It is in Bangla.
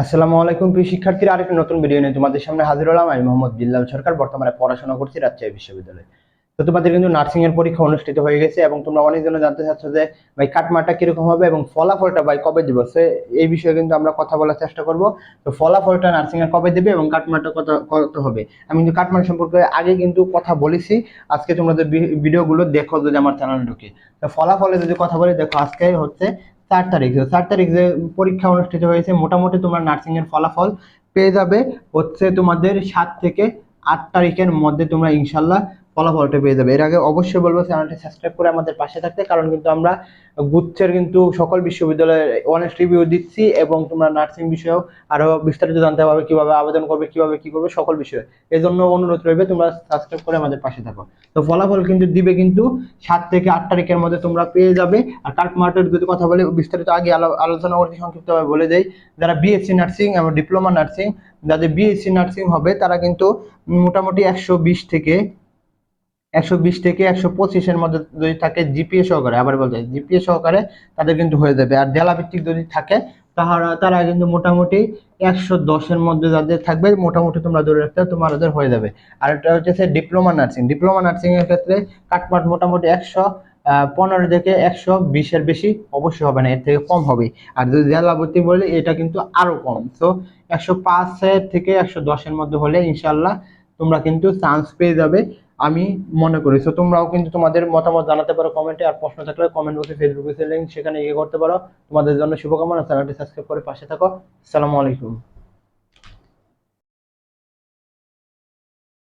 আসসালামু আলাইকুম, প্রিয় শিক্ষার্থীরা। আরেকটি নতুন ভিডিও নিয়ে তোমাদের সামনে হাজির হলাম। আমি মোহাম্মদ বিল্লাল সরকার। বর্তমানে পড়াশোনা করছি রাজশাহী বিশ্ববিদ্যালয়ে। তো তোমাদের কিন্তু নার্সিং এর পরীক্ষা অনুষ্ঠিত হয়ে গেছে এবং তোমরা অনেকজন জানতে চাচ্ছ যে, ভাই, কাটমাটা কীরকম হবে এবং ফলাফলটা ভাই কবে দিব? সে, এই বিষয়ে কিন্তু আমরা কথা বলার চেষ্টা করব। তো ফলাফলটা নার্সিং এর কবে দেবে এবং কাটমাটা কত কত হবে? আমি কিন্তু কাটমাট সম্পর্কে আগে কিন্তু কথা বলেছি। আজকে তোমাদের ভি- ভিডিওগুলো দেখো যদি আমার চ্যানেল ঢুকে। তো ফলাফলে যদি কথা বলি, দেখো আজকে হচ্ছে চার তারিখ। চার তারিখ পরীক্ষা অনুষ্ঠিত হয়েছে, মোটামুটি তোমার নার্সিং এর ফলাফল পেয়ে যাবে। হচ্ছে তোমাদের সাত থেকে আট তারিখের মধ্যে তোমরা ইনশাল্লাহ ফলাফলটা পেয়ে যাবে। এর আগে অবশ্যই বলব, চ্যানেলটি সাবস্ক্রাইব করে আমাদের পাশে থাকতে, কারণ কিন্তু আমরা গুচ্ছের কিন্তু সকল বিশ্ববিদ্যালয়ের অনেস্ট রিভিউ দিচ্ছি এবং তোমরা নার্সিং বিষয়েও আরও বিস্তারিত জানতে পারবে, কীভাবে আবেদন করবে, কীভাবে কি করবে, সকল বিষয়ে। এই জন্য অনুরোধ রইবে, তোমরা সাবস্ক্রাইব করে আমাদের পাশে থাকো। তো ফলাফল কিন্তু দিবে কিন্তু সাত থেকে আট তারিখের মধ্যে তোমরা পেয়ে যাবে। আর কাটমার্টের যদি কথা বলে, বিস্তারিত আগে আলো- আলোচনা করতে সংক্ষিপ্তভাবে বলে দেই। যারা বিএসসি নার্সিং এবং ডিপ্লোমা নার্সিং যাদের বিএসসি নার্সিং হবে, তারা কিন্তু মোটামুটি একশো বিশ থেকে একশো বিশ থেকে একশো পঁচিশের মধ্যে যদি থাকে জিপিএ সহকারে, আবার বলতে জিপিএ সহকারে তাদের কিন্তু হয়ে যাবে। আর জেলা ভিত্তিক যদি থাকে, তাহারা, তারা কিন্তু মোটামুটি একশো দশের মধ্যে যাদের থাকবে, মোটামুটি তোমরা ধরে রাখতে তোমাদের হয়ে যাবে। আর এটা হচ্ছে ডিপ্লোমা নার্সিং। ডিপ্লোমা নার্সিং এর ক্ষেত্রে কাটমাট মোটামুটি একশো পনেরো থেকে একশো বিশের বেশি অবশ্যই হবে না, এর থেকে কম হবে। আর যদি জেলা ভর্তি বলে, এটা কিন্তু আরও কম। তো একশো পাঁচের থেকে একশো দশের মধ্যে হলে ইনশাল্লাহ তোমরা কিন্তু চান্স পেয়ে যাবে। আমি মনে করি। সো তোমরাও কিন্তু তোমাদের মতামত জানাতে পারো কমেন্টে আর প্রশ্ন থাকলে কমেন্ট বক্সে ফেসবুকে লিঙ্ক সেখানে ইয়ে করতে পারো। তোমাদের জন্য শুভকামনা। চ্যানেলটি সাবস্ক্রাইব করে পাশে থাকো। আসসালামু আলাইকুম।